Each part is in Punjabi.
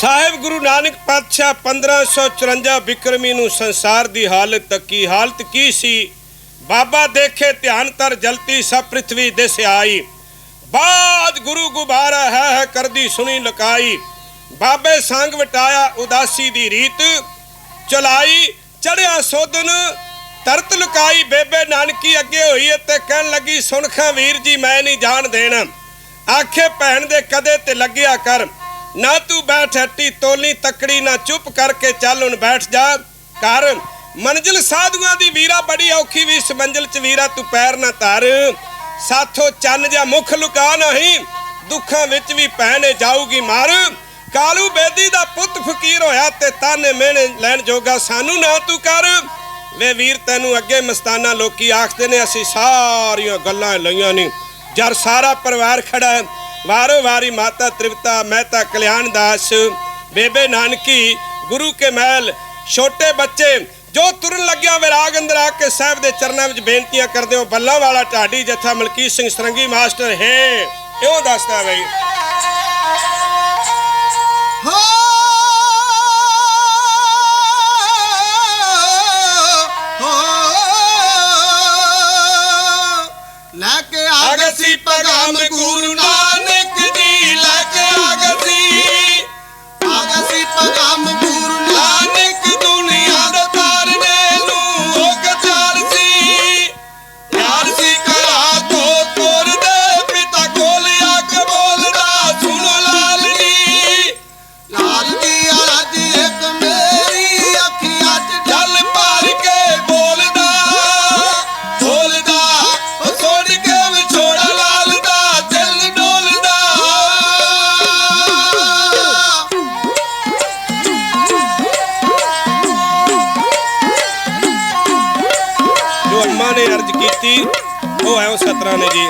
ਸਾਹਿਬ ਗੁਰੂ ਨਾਨਕ ਪਾਤਸ਼ਾਹ 1554 ਬਿਕਰਮੀ ਨੂੰ ਸੰਸਾਰ ਦੀ ਹਾਲਤ ਤੱਕੀ ਹਾਲਤ ਕੀ ਸੀ? ਬਾਬਾ ਦੇਖੇ ਧਿਆਨ ਤਰ ਜਲਤੀ ਸਭ ਪ੍ਰithvi ਦਿਸ ਆਈ। ਬਾਦ ਗੁਰੂ ਗੁਬਾਰਾ ਹੈ ਹੈ ਕਰਦੀ ਸੁਣੀ ਲਕਾਈ। ਬਾਬੇ ਸੰਗ ਵਟਾਇਆ ਉਦਾਸੀ ਦੀ ਰੀਤ। ਚਲਾਈ ਚੜਿਆ ਸੋਧਨ। ਤਰਤ ਲੁਕਾਈ ਬੇਬੇ ਨਾਨਕੀ ਅੱਗੇ ਹੋਈ ਤੇ ਕਹਿਣ ਲੱਗੀ ਸੁਣਖਾਂ ਵੀਰ ਜੀ, ਮੈਂ ਨਹੀਂ ਜਾਣ ਦੇਣਾ। ਆਖੇ ਭੈਣ ਦੇ ਕਦੇ ਤੇ ਲੱਗਿਆ ਕਰ। ਨਾ ਤੂੰ ਬੈਠ ਹੱਟੀ ਤੋਲੀ ਤਕੜੀ, ਨਾ ਚੁੱਪ ਕਰਕੇ ਚੱਲ ਹੁਣ ਬੈਠ ਜਾ। ਕਰ ਮੰਜ਼ਿਲ ਸਾਧੂਆਂ ਦੀ ਵੀਰਾ ਬੜੀ ਔਖੀ ਵੀ ਇਸ ਮੰਜ਼ਿਲ ਚ ਵੀਰਾ ਤੂੰ ਪੈਰ ਨਾ ਧਰ। ਸਾਥੋਂ ਚੰਨ ਜਾਂ ਮੁਖ ਲੁਕਾ ਨਹੀਂ, ਦੁੱਖਾਂ ਵਿੱਚ ਵੀ ਭੈਣ ਜਾਊਗੀ ਮਾਰ। ਕਾਲੂ ਬੇਦੀ ਦਾ ਪੁੱਤ ਫਕੀਰ ਹੋਇਆ ਤੇ ਤਾਨੇ ਮਿਹਣੇ ਲੈਣ ਜੋਗਾ ਸਾਨੂੰ ਨਾ ਤੂੰ ਕਰ। ਵੇ ਵੀਰ, ਤੈਨੂੰ ਅੱਗੇ ਮਸਤਾਨਾ ਲੋਕੀ ਆਖਦੇ ਨੇ, ਅਸੀਂ ਸਾਰੀਆਂ ਗੱਲਾਂ ਲਈਆਂ ਨਹੀਂ ਜਰ ਸਾਰਾ ਪਰਿਵਾਰ ਖੜਾ ਹੈ ਵਾਰੋ ਵਾਰੀ ਮਾਤਾ ਤ੍ਰਿਪਤਾ ਮਹਿਤਾ ਕਲਿਆਣ ਦਾਸ। ਬੇਬੇ ਨਾਨਕੀ, ਗੁਰੂ ਕੇ ਮਹਿਲ, ਛੋਟੇ ਬੱਚੇ, ਜੋ ਤੁਰਨ ਲੱਗਿਆ ਵਿਰਾਗ ਅੰਦਰ ਆ ਕੇ ਸਾਹਿਬ ਦੇ ਚਰਨਾਂ ਵਿੱਚ ਬੇਨਤੀਆਂ ਕਰਦੇ ਹੋ, ਬੱਲਾ ਵਾਲਾ ਢਾਡੀ ਜੱਥਾ ਮਲਕੀਤ ਸਿੰਘ ਸਰੰਗੀ ਮਾਸਟਰ ਹੈ। ਇਉਂ ਦੱਸਦਾ ਬਈ ਅਰਜ਼ ਉਹ ਆਇਓ ਸਤਰਾ ਨੇ ਜੀ।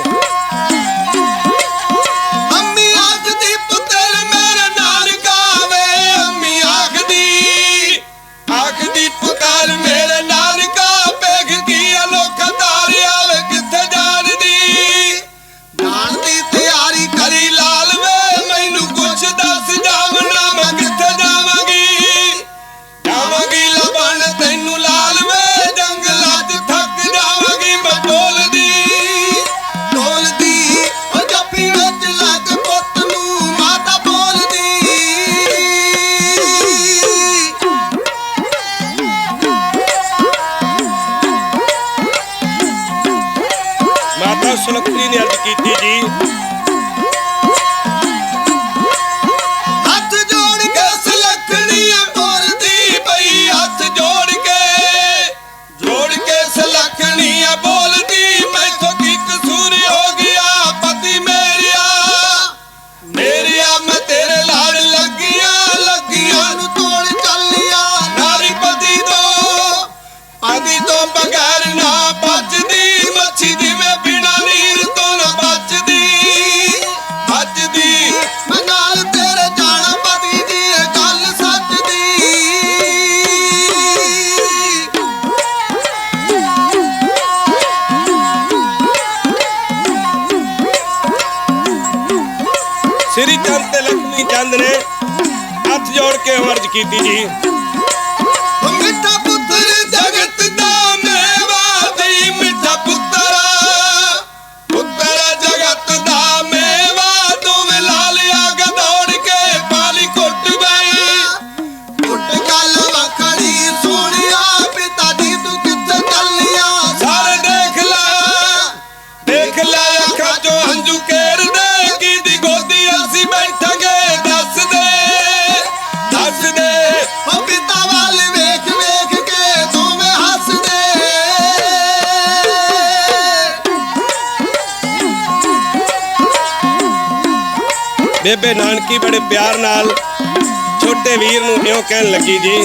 ਮਾਤਾ ਨੇ ਅਰਜ਼ ਕੀਤੀ ਜੀ। ਸ੍ਰੀ ਚੰਦ ਤੇ ਲక్ష్ਮੀ ਚੰਦ ਨੇ ਹੱਥ ਜੋੜ ਕੇ ਅਰਜ਼ ਕੀਤੀ ਜੀ। ਦੱਸ ਦੇ ਉਹ ਪਿਤਾ ਵੱਲ ਵੇਖ ਵੇਖ ਕੇ ਦੋਵੇਂ ਹੱਸਦੇ। ਬੇਬੇ ਨਾਨਕੀ ਬੜੇ ਪਿਆਰ ਨਾਲ ਛੋਟੇ ਵੀਰ ਨੂੰ ਇਉਂ ਕਹਿਣ ਲੱਗੀ ਜੀ।